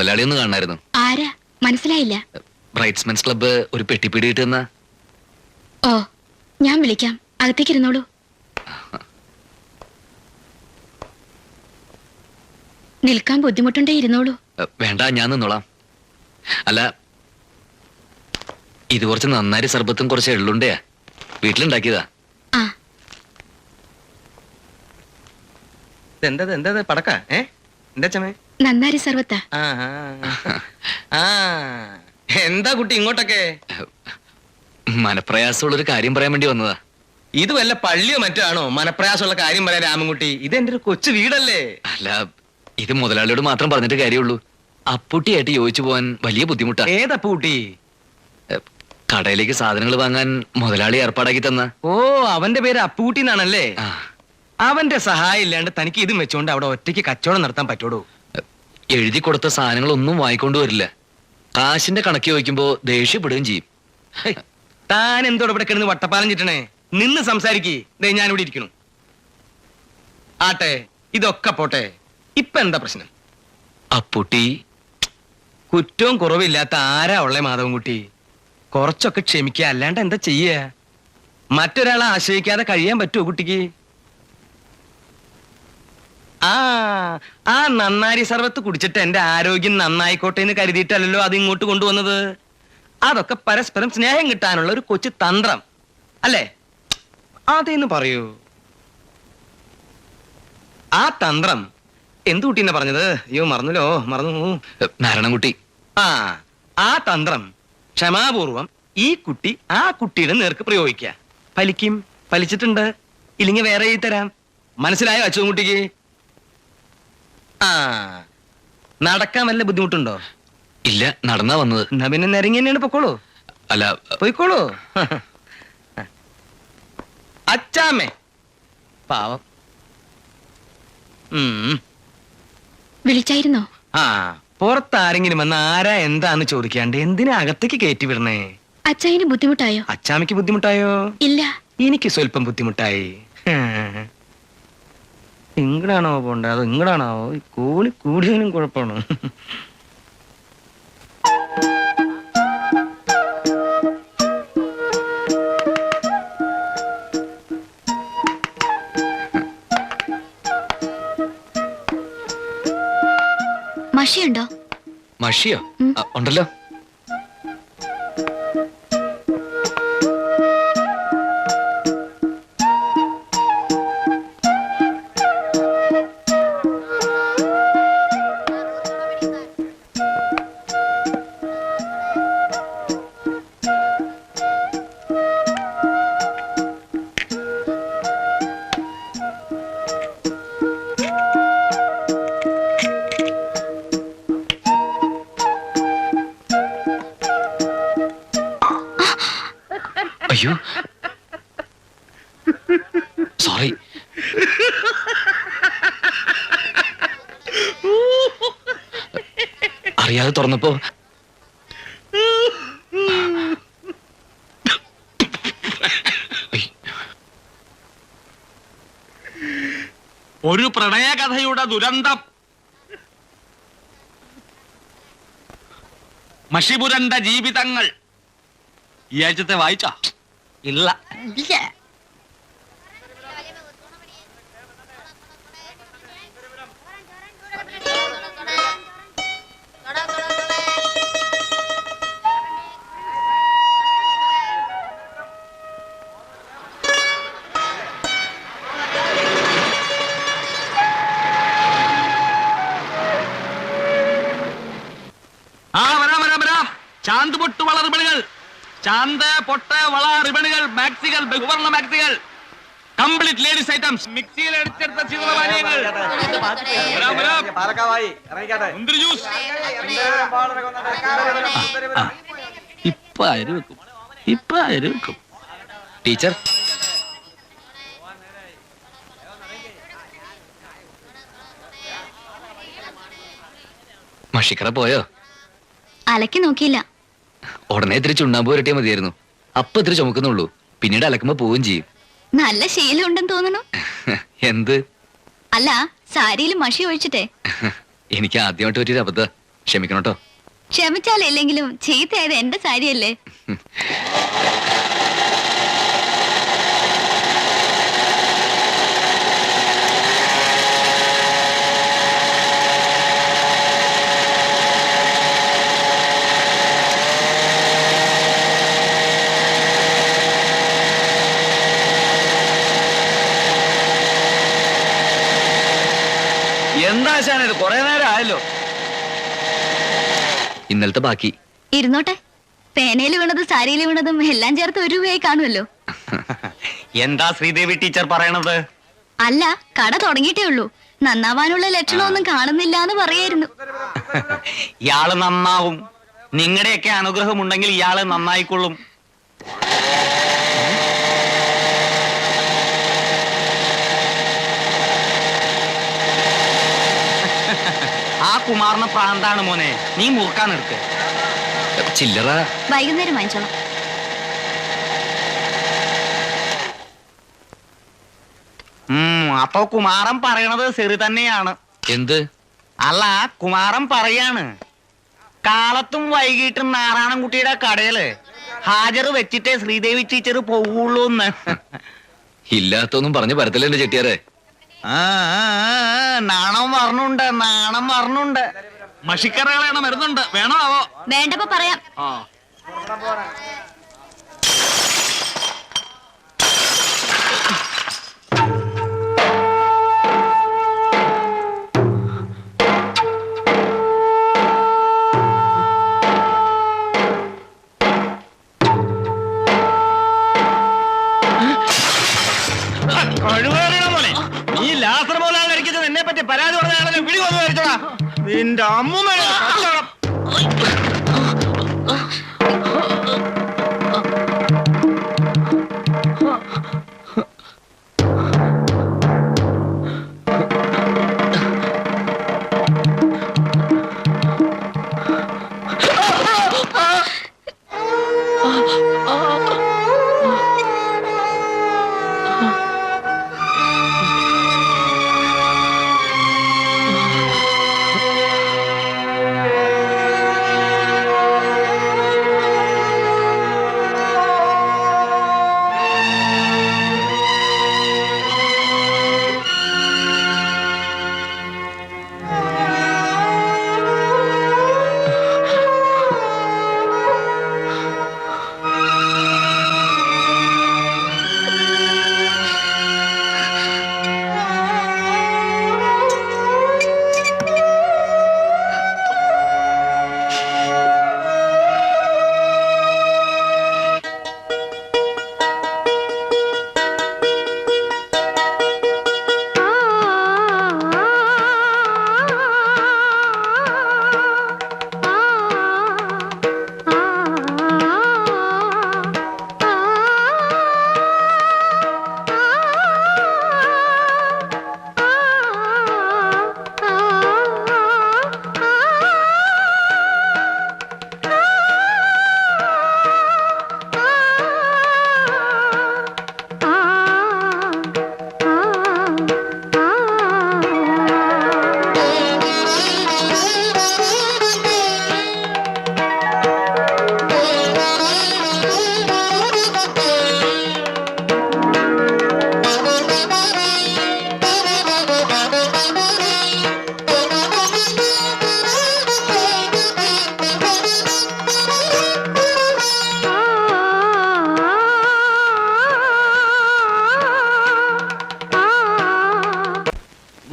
മുതലാളി ഒന്ന് കാണായിരുന്നു ആരാ? മനസ്സിലായില്ല. ബ്രൈറ്റ്സ്മെൻസ് ക്ലബ്ബ് ഒരു പെട്ടിപ്പിടി കിട്ടുന്ന ഓ ഞാൻ വിളിക്കാം. അകത്തേക്ക് ഇരുന്നോളൂ. നിൽക്കാൻ ബുദ്ധിമുട്ടുണ്ടേ ഇരുന്നോളൂ. വേണ്ട ഞാൻ നിന്നോളാം. അല്ല ഇത് കുറച്ച് നന്നായി സർബത്തും കുറച്ച് എള്ളുണ്ടയാ വീട്ടിലുണ്ടാക്കിയതാ. ആ. എന്താ എന്താ പടക്ക? ഏ? എന്താ ചമേ നന്നാരി സർവത്ത. ആ ആ. ആ എന്താ കുട്ടി ഇങ്ങോട്ടൊക്കെ? മനപ്രയാസമുള്ള ഒരു കാര്യം പറയാൻ വേണ്ടി വന്നതാ. ഇത് വല്ല പള്ളിയോ മറ്റാണോ മനപ്രയാസമുള്ള കാര്യം പറയാൻ രാമൻകുട്ടി. ഇത് എന്റെ ഒരു കൊച്ചു വീടല്ലേ? അല്ല ഇത് മുതലാളിയോട് മാത്രം പറഞ്ഞിട്ട് കാര്യമുള്ളൂ. അപ്പുട്ടിയായിട്ട് യോജിച്ചു പോകാൻ വലിയ ബുദ്ധിമുട്ടാ. ഏതപ്പൂട്ടി പൂട്ടി കടയിലേക്ക് സാധനങ്ങൾ വാങ്ങാൻ മുതലാളി ഏർപ്പാടാക്കി തന്ന. ഓ അവന്റെ പേര് അപ്പൂട്ടി എന്നാണല്ലേ? അവന്റെ സഹായം ഇല്ലാണ്ട് തനിക്ക് ഇതും വെച്ചോണ്ട് അവിടെ ഒറ്റയ്ക്ക് കച്ചവടം നടത്താൻ പറ്റൂടൂ എഴുതി കൊടുത്ത സാധനങ്ങളൊന്നും വായിക്കൊണ്ടു വരില്ല. കാശിന്റെ കണക്ക് ചോദിക്കുമ്പോ ദേഷ്യപ്പെടുകയും ചെയ്യും. താൻ എന്തോടെ ഇവിടെ കിടന്ന് വട്ടപ്പാലം ചിട്ടണേ നിന്ന് സംസാരിക്കേ. ഞാൻ ഇവിടെ ഇരിക്കണു ആട്ടെ ഇതൊക്കെ പോട്ടെ. ഇപ്പൊ എന്താ പ്രശ്നം? അപ്പുട്ടി കുറ്റവും കുറവില്ലാത്ത ആരാ ഉള്ളേ മാധവൻകുട്ടി? കുറച്ചൊക്കെ ക്ഷമിക്കുക അല്ലാണ്ട് എന്താ ചെയ്യ? മറ്റൊരാളെ ആശ്രയിക്കാതെ കഴിയാൻ പറ്റുമോ കുട്ടിക്ക്? ആ ആ നന്നാരി സർവത്ത് കുടിച്ചിട്ട് എന്റെ ആരോഗ്യം നന്നായിക്കോട്ടെ എന്ന് കരുതിയിട്ടല്ലല്ലോ അത് ഇങ്ങോട്ട് കൊണ്ടുവന്നത്? അതൊക്കെ പരസ്പരം സ്നേഹം കിട്ടാനുള്ള ഒരു കൊച്ചു തന്ത്രം. അല്ലേ? അതെന്ന് പറയൂ. ആ തന്ത്രം എന്തു കുട്ടീനെ പറഞ്ഞത്? അയ്യോ മറന്നല്ലോ മറന്നു. നാരായണൻകുട്ടി ആ ആ തന്ത്രം ക്ഷമാപൂർവം ഈ കുട്ടി ആ കുട്ടിയുടെ നേർക്ക് പ്രയോഗിക്കുക ഫലിക്കും ഫലിച്ചിട്ടുണ്ട്. ഇല്ലെങ്കിൽ വേറെ എഴുതി തരാം. മനസ്സിലായോ അച്ഛൻ കുട്ടിക്ക്? ആ. നടക്കാൻ വല്ല ബുദ്ധിമുട്ടുണ്ടോ? ഇല്ല നടന്നാ വന്നത്. എന്നാ പിന്നെ നിരങ്ങി തന്നെയാണ് പൊക്കോളൂ. അല്ല പോയിക്കോളൂ. അച്ചാമേ പാവം. ഉം. വിളിച്ചായിരുന്നോ? ആ പുറത്താരെങ്കിലും വന്ന് ആരാ എന്താന്ന് ചോദിക്കാണ്ട് എന്തിനാ അകത്തേക്ക് കയറ്റി വിടണേ? അച്ചായന് ബുദ്ധിമുട്ടായോ? അച്ചാമയ്ക്ക് ബുദ്ധിമുട്ടായോ? ഇല്ല. എനിക്ക് സ്വല്പം ബുദ്ധിമുട്ടായി. ഹും. ഇങ്ങടാണോ പോണ്ടേ? അതോ ഇങ്ങടാണോ ഈ കൂടി കൂടിയതിനും കുഴപ്പമാണ്. മഷിയുണ്ടോ? മഷിയോ? ഉണ്ടല്ലോ. അയ്യോ. സോറി അറിയാതെ തുറന്നപ്പോ ഒരു പ്രണയകഥയുടെ ദുരന്തം. മഷിപുരന്റെ ജീവിതങ്ങൾ. ഈ ആഴ്ചത്തെ വായിച്ച? ഇല്ല. ആ വരാം വരാം വരാം. ചാന്ത് പൊട്ട് വള റിബണുകൾ ചാന്ത് പൊട്ട് വള റിബണുകൾ മാക്സികൾ ബഹുവർണ മാക്സികൾ കംപ്ലീറ്റ് ലേഡീസ് ഐറ്റംസ്. മിക്സിയിൽ അടിച്ചെടുത്ത ശീതളപാനീയങ്ങൾ മുന്തിരി വെക്കും? വെക്കും? ടീച്ചർ. മഷിക്കട പോയോ? അലക്കി നോക്കിയില്ല. ഉടനെ ഇത്തിരി ചുണ്ണാമ്പ് പുരട്ടിയാൽ മതിയായിരുന്നു. അപ്പൊ ഇത്തിരി ചുമക്കുന്നുള്ളൂ. പിന്നീട് അലക്കുമ്പോ പോവുകയും ചെയ്യും. നല്ല ശീലം ഉണ്ടെന്ന് തോന്നുന്നു. എന്ത്? അല്ല സാരിയിൽ മഷി ഒഴിച്ചിട്ടേ. എനിക്ക് ആദ്യമായിട്ട് പറ്റിയൊരു അബദ്ധ. ക്ഷമിക്കണം കേട്ടോ ക്ഷമിച്ചാലില്ലെങ്കിലും ചീത്തയായത് എന്റെ സാരിയല്ലേ? കുറെ നേരം ആയല്ലോ. ഇന്നലത്തെ ബാക്കി. ഇരുന്നോട്ടെ. പേനയിൽ വീണതും സാരിയിൽ വീണതും എല്ലാം ചേർത്ത് ഒരു രൂപയായി കാണുമല്ലോ. എന്താ ശ്രീദേവി ടീച്ചർ പറയണത്? അല്ല കട തുടങ്ങിയിട്ടേ ഉള്ളൂ. നന്നാവാനുള്ള ലക്ഷണമൊന്നും കാണുന്നില്ല എന്ന് പറയായിരുന്നു. ഇയാൾ നന്നാവും. നിങ്ങളുടെയൊക്കെ അനുഗ്രഹം ഉണ്ടെങ്കിൽ ഇയാൾ നന്നായിക്കൊള്ളും. കുമാറിന് പ്രാന്താണ് മോനെ. നീ മുറുക്കാൻ എടുക്ക്. ചില്ലറ. വൈകുന്നേരം വാങ്ങിച്ചോളാം. അപ്പൊ കുമാരൻ പറയണത് ശരി തന്നെയാണ്. എന്ത്? അല്ല കുമാരൻ പറയാണ്. കാലത്തും വൈകിട്ടും നാരായണൻകുട്ടിയുടെ കടയിൽ ഹാജർ വെച്ചിട്ടേ ശ്രീദേവി ടീച്ചർ പോവുള്ളൂ എന്ന് ഇല്ലാത്തൊന്നും പറഞ്ഞു പരത്തില്ല എന്റെ ആ, നാണം പറഞ്ഞുണ്ട് നാണം പറഞ്ഞുണ്ട് മഷിക്കറകളാണ് മരുന്നുണ്ട്. വേണോ ആവോ? വേണ്ടപ്പോ പറയാം.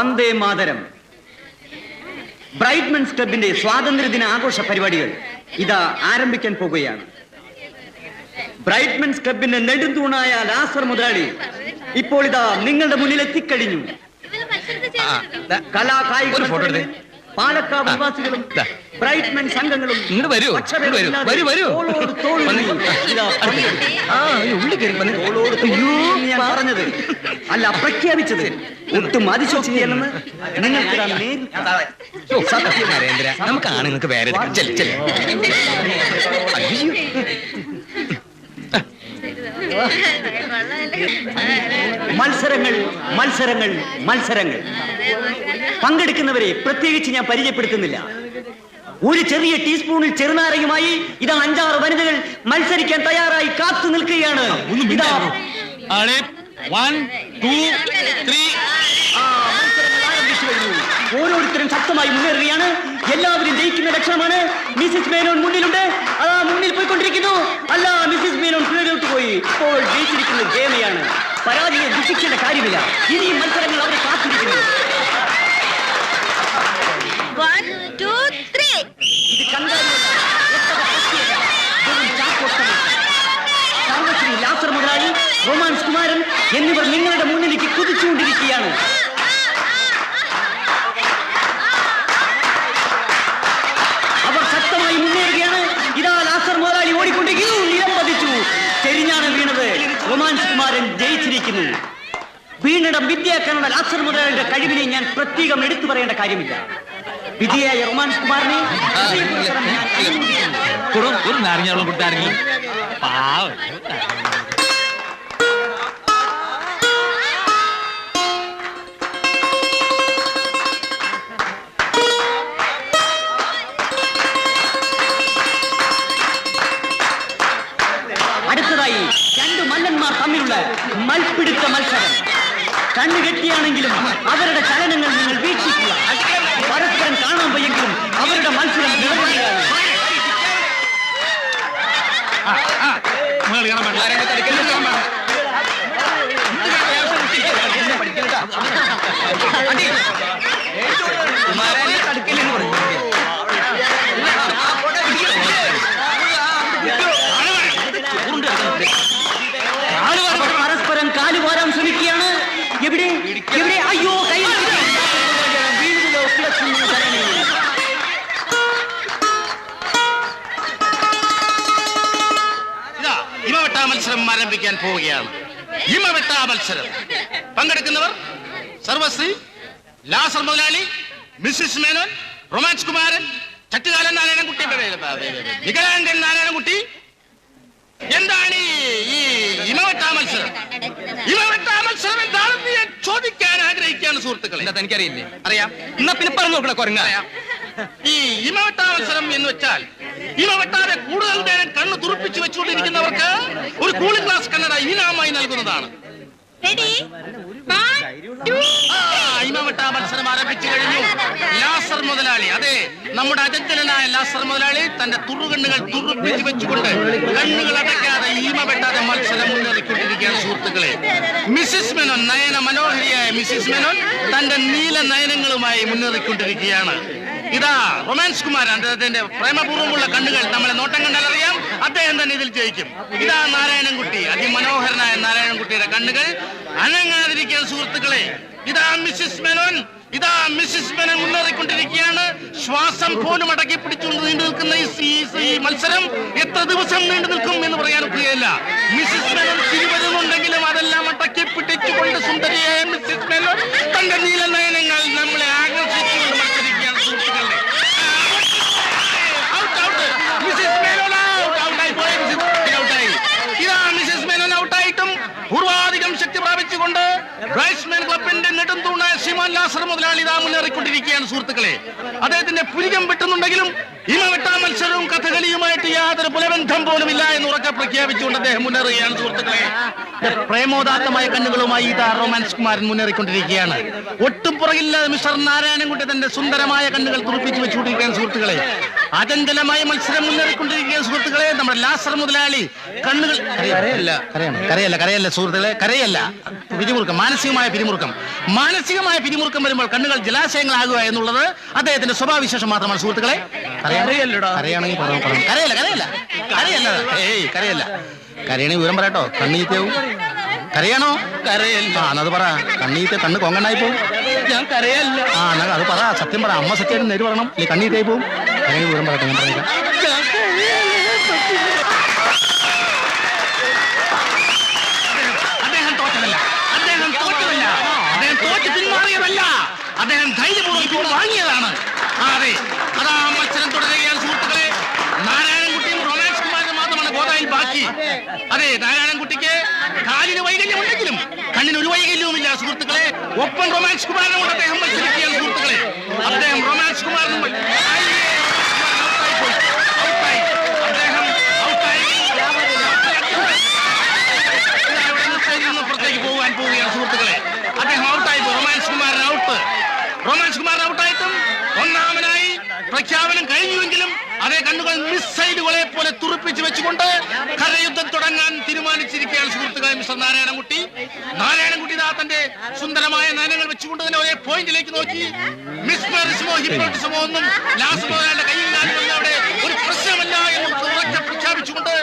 വന്ദേ മാതരം. ബ്രൈറ്റ്മെൻസ് ക്ലബിന്റെ സ്വാതന്ത്ര്യദിന ആഘോഷ പരിപാടികൾ ഇതാ ആരംഭിക്കാൻ പോകുകയാണ്. ബ്രൈറ്റ്മെൻസ് ക്ലബിന്റെ നെടുന്തൂണായ ലാസർ മുതലാളി ഇപ്പോൾ ഇതാ നിങ്ങളുടെ മുന്നിൽ എത്തിക്കഴിഞ്ഞു. കലാ പാലക്കാട് നിവാസികളും. ബ്രൈറ്റ്മെൻ സംഘങ്ങളും ഇങ്ങോട്ട് വരൂ, വരൂ, ഞാൻ പറഞ്ഞത്. അല്ല പ്രഖ്യാപിച്ചത്. ഒട്ടും അതിശോക്തിയല്ലെന്ന് നിങ്ങൾക്ക് സത്യം നരേന്ദ്ര നമുക്ക് ആണുങ്ങൾക്ക് വേറെ. മത്സരങ്ങൾ മത്സരങ്ങൾ മത്സരങ്ങൾ. പങ്കെടുക്കുന്നവരെ പ്രത്യേകിച്ച് ഞാൻ പരിചയപ്പെടുത്തുന്നില്ല. ഒരു ചെറിയ ടീസ്പൂണിൽ ചെറുനാരയുമായി ഇതാ അഞ്ചാറ് വനിതകൾ മത്സരിക്കാൻ തയ്യാറായി കാത്തു നിൽക്കുകയാണ്. ഇതാ വൺ ടു ത്രീ ഓരോരുത്തരും ശക്തമായി മുന്നേറുകയാണ്. എല്ലാവരും ജയിക്കുന്ന ലക്ഷണമാണ്. മിസിസ് മേനോൻ മുന്നിലുണ്ട്. അതാ മുന്നിൽ പോയിക്കൊണ്ടിരിക്കുന്നു. അല്ല മിസിസ് മേനോൻ പിഴകോട്ട് പോയി. ഇപ്പോൾ ജയിച്ചിരിക്കുന്നത് ജയമയാണ് പരാജയം ദുഃഖിക്കേണ്ട കാര്യമില്ല. ഇനിയും മത്സരങ്ങൾ അവരെ കാത്തിരിക്കുന്നു വൺ ടു ത്രീ ഇത് കണ്ടാലുമല്ല, എത്ര പറ്റിയല്ല, വെറും ചാക്കോട്ടം. സർവശ്രീ ലാസർ മുതലാളി റൊമാൻസ് കുമാരൻ എന്നിവർ നിങ്ങളുടെ മുന്നിലേക്ക് കുതിച്ചുകൊണ്ടിരിക്കുകയാണ്. അവർ ശക്തമായി മുന്നേറുകയാണ്. ഇതാ ലാസർ മുതലാളി ഓടിക്കൊണ്ടിരിക്കുന്നു. നിലം പതിച്ചു. ചെരിഞ്ഞാണ് വീണത്. റൊമാൻസ് കുമാരൻ ജയിച്ചിരിക്കുന്നു. വീണിടം വിദ്യ കന്നഡ ലാസർ മുതലാളിയുടെ കഴിവിനെ ഞാൻ പ്രത്യേകം എടുത്തു പറയേണ്ട കാര്യമില്ല. വിധിയായ റൊമാൻസ് കുമാറിനെ. ഒരു നാരങ്ങ വെള്ളം കൊടുത്താരെങ്കിലും പാവം. മല്ലന്മാർ തമ്മിലുള്ള മൽപ്പിടുത്ത മത്സരം കണ്ണുകെട്ടിയാണെങ്കിലും അവരുടെ ചലനങ്ങൾ നിങ്ങൾ വീക്ഷിക്കുക പരസ്പരം കാണാൻ വയ്യെങ്കിലും അവരുടെ മത്സരം തുടരുകയാണ്. നിങ്ങൾ കാണാൻ ആരംഭിക്കാൻ പോവുകയാണ്. ഇമവെട്ടാ മത്സരം. പങ്കെടുക്കുന്നവർ സർവശ്രീ ലാസർ മുതലാളി മിസ്സിസ് മേനോൻ റൊമാൻസ് കുമാരൻ ചട്ടുകാലൻ നാരായണൻകുട്ടി വികലാംഗൻ നാരായണൻകുട്ടി എന്താണ് ഈ- ഇമവെട്ടാ മത്സരം? ഇമവെട്ടാ മത്സരം എന്താണെന്ന് ഞാൻ ചോദിക്കാൻ ആഗ്രഹിക്കുകയാണ് സുഹൃത്തുക്കളെ. എന്താ തനിക്കറിയില്ലേ? അറിയാം. എന്നാ പിന്നെ പറഞ്ഞു നോക്കണ കൊരങ്ങ. അറിയാം. ഈ ഇമവെട്ടാ മത്സരം എന്ന് വെച്ചാൽ വെട്ടാതെ കൂടുതൽ നേരം കണ്ണ് തുറപ്പിച്ച് വെച്ചുകൊണ്ടിരിക്കുന്നവർക്ക് ഒരു കൂളിംഗ് ഗ്ലാസ് കണ്ണട ഇനാമായി നൽകുന്നതാണ്. മത്സരം ആരംഭിച്ചു കഴിഞ്ഞു. ലാസർ മുതലാളി അതെ നമ്മുടെ അജന്തനായ ലാസർ മുതലാളി തന്റെ തുറുകണ്ണുകൾ തുറുപ്പിച്ചു വെച്ചുകൊണ്ട് കണ്ണുകൾ അടയ്ക്കാതെ ഈമ വെട്ടാതെ മത്സരം മുന്നേറിക്കൊണ്ടിരിക്കുകയാണ് സുഹൃത്തുക്കളെ. മിസ്സിസ് മെനോൻ നയന മനോഹരിയായ മിസ്സിസ് മെനോൻ തന്റെ നീല നയനങ്ങളുമായി മുന്നേറിക്കൊണ്ടിരിക്കുകയാണ്. ഇതാ റൊമാൻസ് കുമാർ അദ്ദേഹത്തിന്റെ പ്രേമപൂർവമുള്ള കണ്ണുകൾ നമ്മളെ നോട്ടം കണ്ടാൽ അറിയാം. അദ്ദേഹം തന്നെ ഇതിൽ ജയിക്കും. ഇതാ നാരായണൻകുട്ടി അതിമനോഹരനായ നാരായണൻകുട്ടിയുടെ കണ്ണുകൾ. അനങ്ങാതിരിക്കുന്ന സുഹൃത്തുക്കളെ ഇതാ മിസ്സിസ് മെനോൻ ഇതാ മിസ്സിസ് മെനോൻ മുന്നേറിക്കൊണ്ടിരിക്കുകയാണ്. ശ്വാസം പോലും അടക്കി പിടിച്ചുകൊണ്ട് നീണ്ടു നിൽക്കുന്ന ഈ മത്സരം എത്ര ദിവസം നീണ്ടു നിൽക്കും എന്ന് പറയാൻ ഒക്കുകയില്ല മിസ്സിസ് മെനോൻ തിരുവരുന്നുണ്ടെങ്കിലും അതെല്ലാം അടക്കി പിടിച്ചുകൊണ്ട് സുന്ദരിയായ മിസ്സിസ് മെനോൻ തന്റെ നീല നയനങ്ങൾ നമ്മളെ ആകർഷിച്ചുകൊണ്ട് മത്സരിക്കുകയാണ് സുഹൃത്തുക്കളുടെ out out Mrs Menon out ഔട്ടായി പോയി മിസ്സിസ് ഔട്ടായി ഇതാ മിസ്സിസ് മേനോൻ ഔട്ടായിട്ടും പൂർവാധികം ശക്തി പ്രാപിച്ചുകൊണ്ട് ബ്രൈറ്റ്സ്മാൻ ക്ലബിന്റെ നെടുന്തൂണായ ലാസർ മുതലാളി ഇതാ മുന്നേറിക്കൊണ്ടിരിക്കുകയാണ് സുഹൃത്തുക്കളെ. അദ്ദേഹത്തിന്റെ പുരികം വെട്ടുന്നുണ്ടെങ്കിലും ഇമ വെട്ടാ മത്സരവും കഥകളിയുമായിട്ട് യാതൊരു പുലബന്ധം പോലുമില്ല എന്ന് ഉറക്കെ പ്രഖ്യാപിച്ചുകൊണ്ട് അദ്ദേഹം മുന്നേറുകയാണ് സുഹൃത്തുക്കളെ. പ്രേമോദാത്തമായ കണ്ണുകളുമായി ഇതാ റൊമാൻസ് കുമാരൻ മുന്നേറിക്കൊണ്ടിരിക്കുകയാണ്. ഒട്ടും പുറകില്ലാതെ മിസ്റ്റർ നാരായണൻകുട്ടി തന്റെ സുന്ദരമായ കണ്ണുകൾ തുറപ്പിച്ചു വെച്ചുകൊണ്ടിരിക്കുകയാണ് സുഹൃത്തുക്കളെ. അചഞ്ചലമായ മത്സരം മുന്നേറിക്കൊണ്ടിരിക്കുകയാണ് സുഹൃത്തുക്കളെ. നമ്മുടെ ലാസർ മുതലാളി കണ്ണുകൾ കരയല്ല. കരയല്ല കരയല്ല സുഹൃത്തുക്കളെ. കരയല്ല. പിരിമുറുക്കം. മാനസികമായ പിരിമുറുക്കം. മാനസികമായ പിരിമുറുക്കം വരുമ്പോൾ കണ്ണുകൾ ജലാശയങ്ങളാകുക എന്നുള്ളത് അദ്ദേഹത്തിന്റെ സ്വഭാവവിശേഷം മാത്രമാണ് സുഹൃത്തുക്കളെ. കരയാണെങ്കിൽ പറയാം പറയാം കരയല്ല കരയല്ല. കരയല്ല. ഏയ് കരയല്ല. കരയാണെങ്കിൽ വിവരം പറയട്ടോ. കണ്ണീറ്റാവും. കരയാണോ? കരയല്ല. ആ എന്നത് പറ. കണ്ണീറ്റ കണ്ണ് കൊങ്ങണ്ണായി പോവും. ഞാൻ കരയല്ല. ആ എന്നാ അത് പറ. സത്യം പറ. അമ്മ സത്യം നേര് പറയണം. ഈ കണ്ണീറ്റായി പോവും. കരയാണെങ്കിൽ വിവരം പറയട്ടെ ഞാൻ പറയാം ഞാൻ അദ്ദേഹം തോറ്റതല്ല. അദ്ദേഹം തോറ്റതല്ല. അദ്ദേഹം തോറ്റ് പിന്മാറിയതല്ല അദ്ദേഹം ധൈര്യപൂർവം പിൻവാങ്ങിയതാണ് അതെ. ധാരാളം കുട്ടിക്ക് കാലിന് വൈകല്യമുണ്ടെങ്കിലും കണ്ണിന് ഒരു വൈകല്യവുമില്ല സുഹൃത്തുക്കളെ. ഒപ്പം റൊമാൻസ് കുമാറിനെ കൊണ്ട് അദ്ദേഹം മത്സരിക്കുകയാണ് സുഹൃത്തുക്കളെ. അദ്ദേഹം റൊമാൻസ് കുമാറിനും പുറത്തേക്ക് പോകാൻ പോവുകയാണ് സുഹൃത്തുക്കളെ. അദ്ദേഹം ഔട്ടായി romance Kumaran out. Romance Kumaran ഔട്ടായിട്ടും പ്രഖ്യാപനം കഴിഞ്ഞുവെങ്കിലും അതേ കണ്ണുകൾ മിസൈലുകളെ പോലെ തുറപ്പിച്ചു വെച്ചുകൊണ്ട് കരയുദ്ധം തുടങ്ങാൻ തീരുമാനിച്ചിരിക്കുകയാണ് സുഹൃത്തുക്കളെ മിസ്റ്റർ നാരായണൻകുട്ടി. നാരായണൻകുട്ടി ഇതാ തന്റെ സുന്ദരമായ നയനങ്ങൾ വെച്ചുകൊണ്ട് തന്നെ ഒരേ പോയിന്റിലേക്ക് നോക്കി. മിസ്മറിസമോ ഹിപ്നോട്ടിസമോ ഒന്നും ലാസ്റ്റ് അയാളുടെ കയ്യിൽ അവിടെ ഒരു പ്രശ്നമല്ല എന്ന് പ്രഖ്യാപിച്ചുകൊണ്ട്